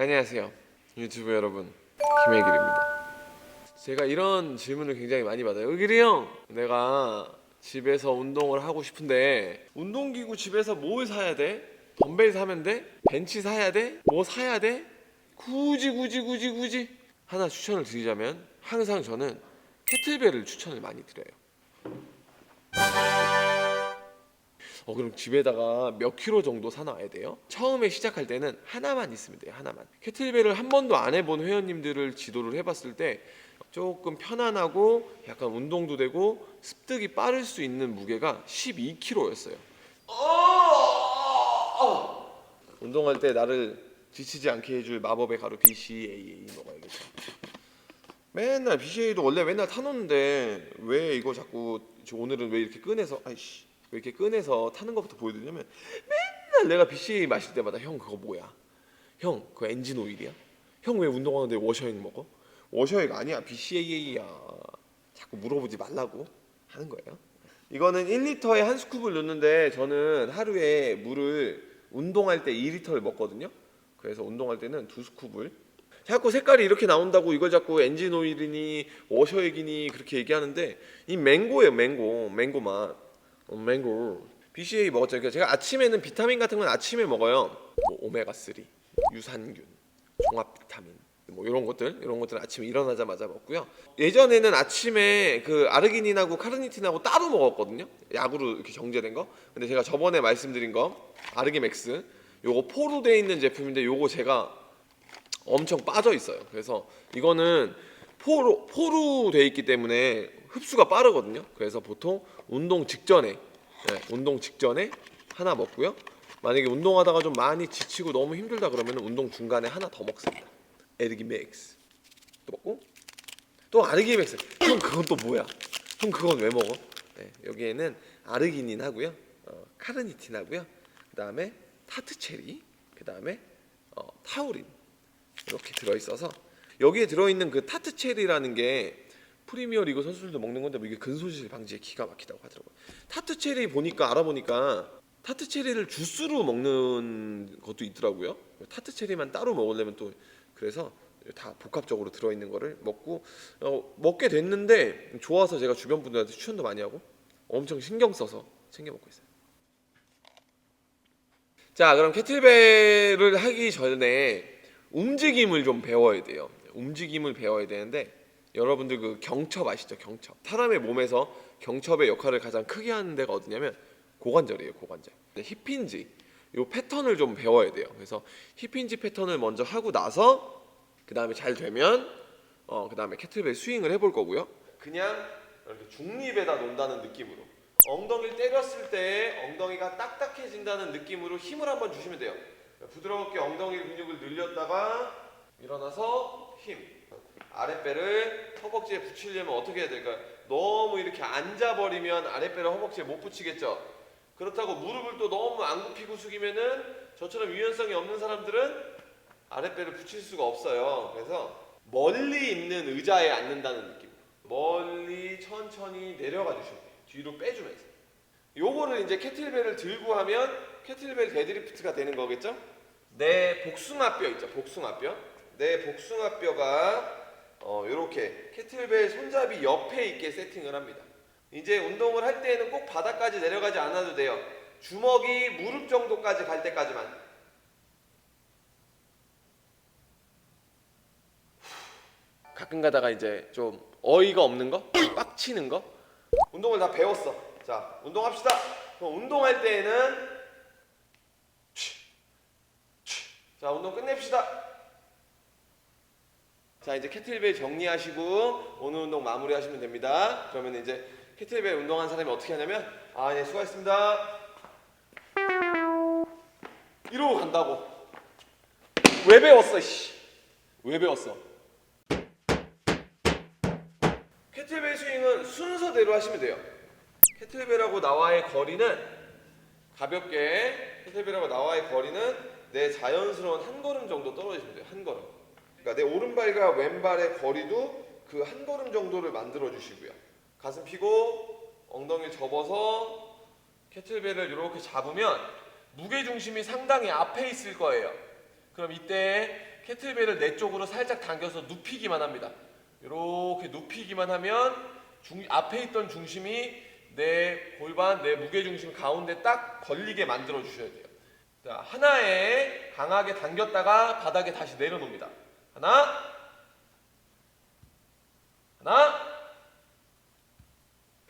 안녕하세요 유튜브 여러분 김혜길입니다 제가 이런 질문을 굉장히 많이 받아요 의길이 형 내가 집에서 운동을 하고 싶은데 운동기구 집에서 뭘 사야 돼? 덤벨 사면 돼? 벤치 사야 돼? 뭐 사야 돼? 굳이 굳이 굳이 굳이 하나 추천을 드리자면 항상 저는 캐틀벨을 추천을 많이 드려요 어 그럼 집에다가 몇 킬로 정도 사놔야 돼요? 처음에 시작할 때는 하나만 있으면 돼요 하나만. 캐틀벨을 한 번도 안 해본 회원님들을 지도를 해봤을 때 조금 편안하고 약간 운동도 되고 습득이 빠를 수 있는 무게가 12kg였어요. 운동할 때 나를 지치지 않게 해줄 마법의 가루 BCAA 먹어야겠다 맨날 BCA도 원래 맨날 타놓는데 왜 이거 자꾸 저 오늘은 왜 이렇게 꺼내서 아이씨. 왜 이렇게 꺼내서 타는 것부터 보여드리냐면 맨날 내가 BCA 마실 때마다 형 그거 뭐야? 형 그거 엔진 오일이야? 형 왜 운동하는데 워셔액 먹어? 워셔액 아니야 BCAA야. 자꾸 물어보지 말라고 하는 거예요. 이거는 1리터에 한 스쿱을 넣는데 저는 하루에 물을 운동할 때 2리터를 먹거든요. 그래서 운동할 때는 두 스쿱을. 자꾸 색깔이 이렇게 나온다고 이걸 자꾸 엔진 오일이니 워셔액이니 그렇게 얘기하는데 이 맹고예요 맹고. 맹고 맛. 어, 맹고. BCA 먹었죠. 그러니까 제가 아침에는 비타민 같은 건 아침에 먹어요. 뭐 오메가 3 유산균 종합 비타민 뭐 이런 것들 이런 것들 아침에 일어나자마자 먹고요. 예전에는 아침에 그 아르기닌하고 카르니틴하고 따로 먹었거든요. 약으로 이렇게 정제된 거. 근데 제가 저번에 말씀드린 거 아르기맥스 요거 포로 돼 있는 제품인데 요거 제가 엄청 빠져 있어요. 그래서 이거는 포로 포로 돼 있기 때문에 흡수가 빠르거든요. 그래서 보통 운동 직전에 네, 운동 직전에 하나 먹고요. 만약에 운동하다가 좀 많이 지치고 너무 힘들다 그러면 운동 중간에 하나 더 먹습니다. 에르기맥스 또 먹고 또 아르기맥스. 형 그건 또 뭐야? 형 그건 왜 먹어? 네, 여기에는 아르기닌 하고요, 어, 카르니틴 하고요, 그 다음에 타트체리, 그 다음에 어, 타우린 이렇게 들어 있어서 여기에 들어있는 그 타트 체리라는 게 프리미어 리그 선수들도 먹는 건데 뭐 이게 근소실 방지에 기가 막히다고 하더라고요. 타트 체리 보니까 알아보니까 타트 체리를 주스로 먹는 것도 있더라고요. 타트 체리만 따로 먹으려면 또 그래서 다 복합적으로 들어있는 거를 먹고 어, 먹게 됐는데 좋아서 제가 주변 분들한테 추천도 많이 하고 엄청 신경 써서 챙겨 먹고 있어요. 자 그럼 캐틀벨을 하기 전에 움직임을 좀 배워야 돼요. 움직임을 배워야 되는데 여러분들 그 경첩 아시죠? 경첩. 사람의 몸에서 경첩의 역할을 가장 크게 하는 데가 어디냐면 고관절이에요. 고관절. 힙힌지 요 패턴을 좀 배워야 돼요. 그래서 힙힌지 패턴을 먼저 하고 나서 그 다음에 잘 되면 어, 그 다음에 캐틀벨 스윙을 해볼 거고요. 그냥 이렇게 중립에다 놓는다는 느낌으로 엉덩이를 때렸을 때 엉덩이가 딱딱해진다는 느낌으로 힘을 한번 주시면 돼요. 부드럽게 엉덩이 근육을 늘렸다가 일어나서 힘. 아랫배를 허벅지에 붙이려면 어떻게 해야 될까요? 너무 이렇게 앉아버리면 아랫배를 허벅지에 못 붙이겠죠? 그렇다고 무릎을 또 너무 안 굽히고 숙이면은 저처럼 유연성이 없는 사람들은 아랫배를 붙일 수가 없어요. 그래서 멀리 있는 의자에 앉는다는 느낌. 멀리 천천히 내려가 주시면 돼요. 뒤로 빼주면서 요거를 이제 캐틀벨을 들고 하면 캐틀벨 데드리프트가 되는 거겠죠? 내 복숭아뼈 있죠, 복숭아뼈. 내 복숭아뼈가 어, 이렇게 캐틀벨 손잡이 옆에 있게 세팅을 합니다. 이제 운동을 할 때에는 꼭 바닥까지 내려가지 않아도 돼요. 주먹이 무릎 정도까지 갈 때까지만. 가끔 가다가 이제 좀 어이가 없는 거, 빡치는 거, 운동을 다 배웠어. 자, 운동합시다. 그럼 운동할 때에는 자, 운동 끝냅시다. 자, 이제 캐틀벨 정리하시고 오늘 운동 마무리하시면 됩니다. 그러면 이제 캐틀벨 운동한 사람이 어떻게 하냐면 아, 네, 수고하셨습니다. 이러고 간다고. 왜 배웠어, 씨. 왜 배웠어? 캐틀벨 스윙은 순서대로 하시면 돼요. 캐틀벨하고 나와의 거리는 가볍게 캐틀벨하고 나와의 거리는 내 자연스러운 한 걸음 정도 떨어지시면 돼요. 한 걸음. 그러니까 내 오른발과 왼발의 거리도 그 한 걸음 정도를 만들어 주시고요. 가슴 펴고 엉덩이 접어서 캐틀벨을 이렇게 잡으면 무게 중심이 상당히 앞에 있을 거예요. 그럼 이때 캐틀벨을 내 쪽으로 살짝 당겨서 눕히기만 합니다. 이렇게 눕히기만 하면 중, 앞에 있던 중심이 내 골반, 내 무게 중심 가운데 딱 걸리게 만들어 주셔야 돼요. 자, 하나에 강하게 당겼다가 바닥에 다시 내려놓습니다. 하나, 하나.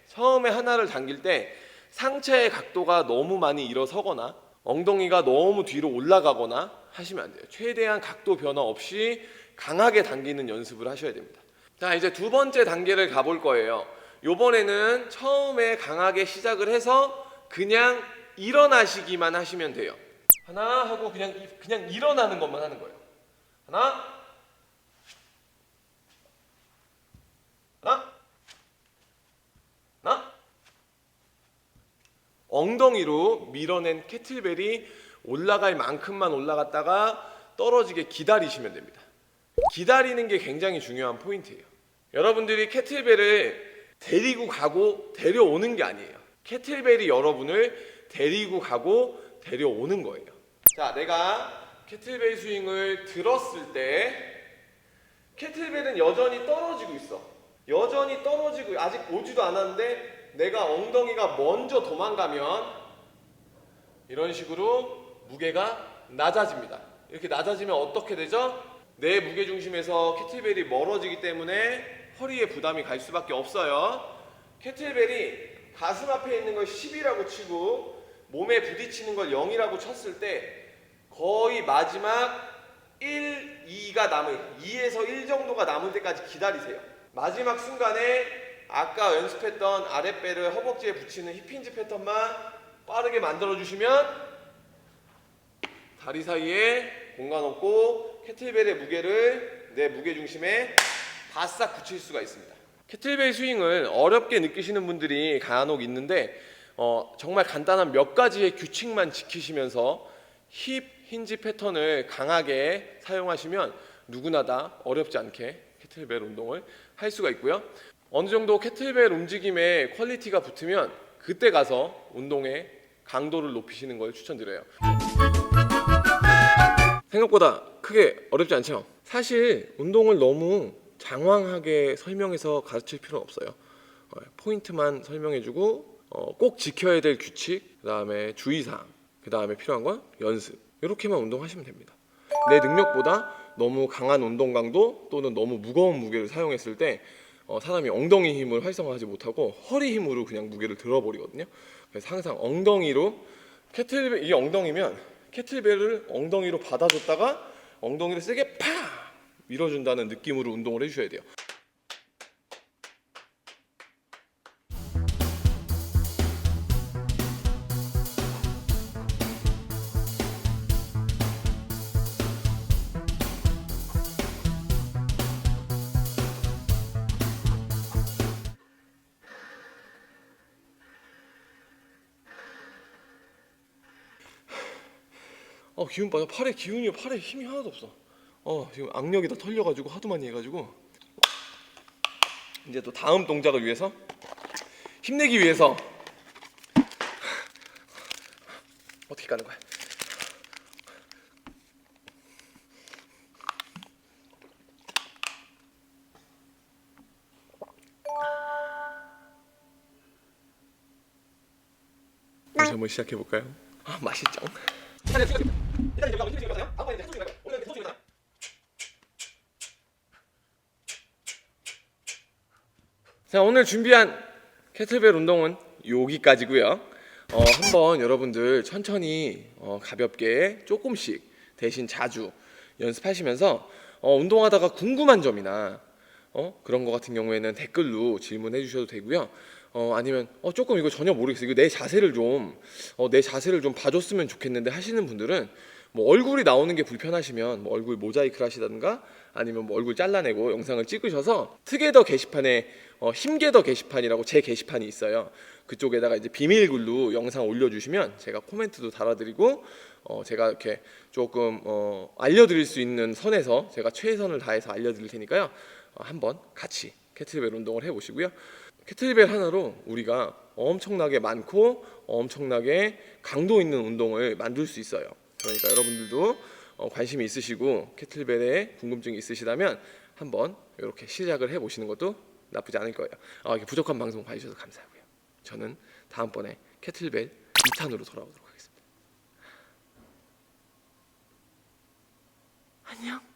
처음에 하나를 당길 때 상체의 각도가 너무 많이 일어서거나 엉덩이가 너무 뒤로 올라가거나 하시면 안 돼요. 최대한 각도 변화 없이 강하게 당기는 연습을 하셔야 됩니다. 자, 이제 두 번째 단계를 가볼 거예요. 요번에는 처음에 강하게 시작을 해서 그냥 일어나시기만 하시면 돼요. 하나 하고 그냥 그냥 일어나는 것만 하는 거예요. 하나, 하나. 엉덩이로 밀어낸 캐틀벨이 올라갈 만큼만 올라갔다가 떨어지게 기다리시면 됩니다. 기다리는 게 굉장히 중요한 포인트예요. 여러분들이 캐틀벨을 데리고 가고 데려오는 게 아니에요. 캐틀벨이 여러분을 데리고 가고 데려오는 거예요. 자, 내가 캐틀벨 스윙을 들었을 때 캐틀벨은 여전히 떨어지고 있어. 여전히 떨어지고 아직 오지도 않았는데 내가 엉덩이가 먼저 도망가면 이런 식으로 무게가 낮아집니다. 이렇게 낮아지면 어떻게 되죠? 내 무게 중심에서 캐틀벨이 멀어지기 때문에 허리에 부담이 갈 수밖에 없어요. 캐틀벨이 가슴 앞에 있는 걸 10이라고 치고 몸에 부딪히는 걸 0이라고 쳤을 때 거의 마지막 1, 2가 남을 2에서 1 정도가 남을 때까지 기다리세요. 마지막 순간에 아까 연습했던 아랫배를 허벅지에 붙이는 힙힌지 패턴만 빠르게 만들어 주시면 다리 사이에 공간 없고 캐틀벨의 무게를 내 무게 중심에 바싹 붙일 수가 있습니다. 캐틀벨 스윙을 어렵게 느끼시는 분들이 간혹 있는데 어, 정말 간단한 몇 가지의 규칙만 지키시면서 힙 힌지 패턴을 강하게 사용하시면 누구나 다 어렵지 않게 캐틀벨 운동을 할 수가 있고요. 어느 정도 캐틀벨 움직임의 퀄리티가 붙으면 그때 가서 운동의 강도를 높이시는 걸 추천드려요. 생각보다 크게 어렵지 않죠? 사실 운동을 너무 장황하게 설명해서 가르칠 필요는 없어요. 어, 포인트만 설명해주고 어, 꼭 지켜야 될 규칙, 그 다음에 주의사항, 그 다음에 필요한 건 연습 이렇게만 운동하시면 됩니다. 내 능력보다 너무 강한 운동 강도 또는 너무 무거운 무게를 사용했을 때 어, 사람이 엉덩이 힘을 활성화하지 못하고 허리 힘으로 그냥 무게를 들어버리거든요. 그래서 항상 엉덩이로 캐틀벨 이 엉덩이면 캐틀벨을 엉덩이로 받아줬다가 엉덩이를 세게 팍 밀어준다는 느낌으로 운동을 해주셔야 돼요. 어 기운 빠져. 팔에 기운이 팔에 힘이 하나도 없어. 어 지금 악력이 다 털려가지고 하도 많이 해가지고. 이제 또 다음 동작을 위해서 힘내기 위해서 어떻게 가는 거야? 다시 한번 시작해 볼까요? 아 맛있죠. 자 오늘 준비한 캐틀벨 운동은 여기까지고요. 어, 한번 여러분들 천천히 어, 가볍게 조금씩 대신 자주 연습하시면서 어, 운동하다가 궁금한 점이나 어, 그런 거 같은 경우에는 댓글로 질문해 주셔도 되고요. 어, 아니면 어, 조금 이거 전혀 모르겠어. 이거 내 자세를 좀, 어, 내 자세를 좀 봐줬으면 좋겠는데 하시는 분들은 뭐 얼굴이 나오는 게 불편하시면 뭐 얼굴 모자이크를 하시던가 아니면 뭐 얼굴 잘라내고 영상을 찍으셔서 트게더 게시판에 어, 힘게더 게시판이라고 제 게시판이 있어요. 그쪽에다가 이제 비밀글로 영상 올려주시면 제가 코멘트도 달아드리고 어, 제가 이렇게 조금 어, 알려드릴 수 있는 선에서 제가 최선을 다해서 알려드릴 테니까요. 어, 한번 같이 캐틀벨 운동을 해보시고요. 캐틀벨 하나로 우리가 엄청나게 많고 엄청나게 강도 있는 운동을 만들 수 있어요. 그러니까 여러분들도 어, 관심이 있으시고 캐틀벨에 궁금증이 있으시다면 한번 이렇게 시작을 해보시는 것도 나쁘지 않을 거예요. 어, 부족한 방송 봐주셔서 감사하고요. 저는 다음번에 캐틀벨 2탄으로 돌아오도록 하겠습니다. 안녕.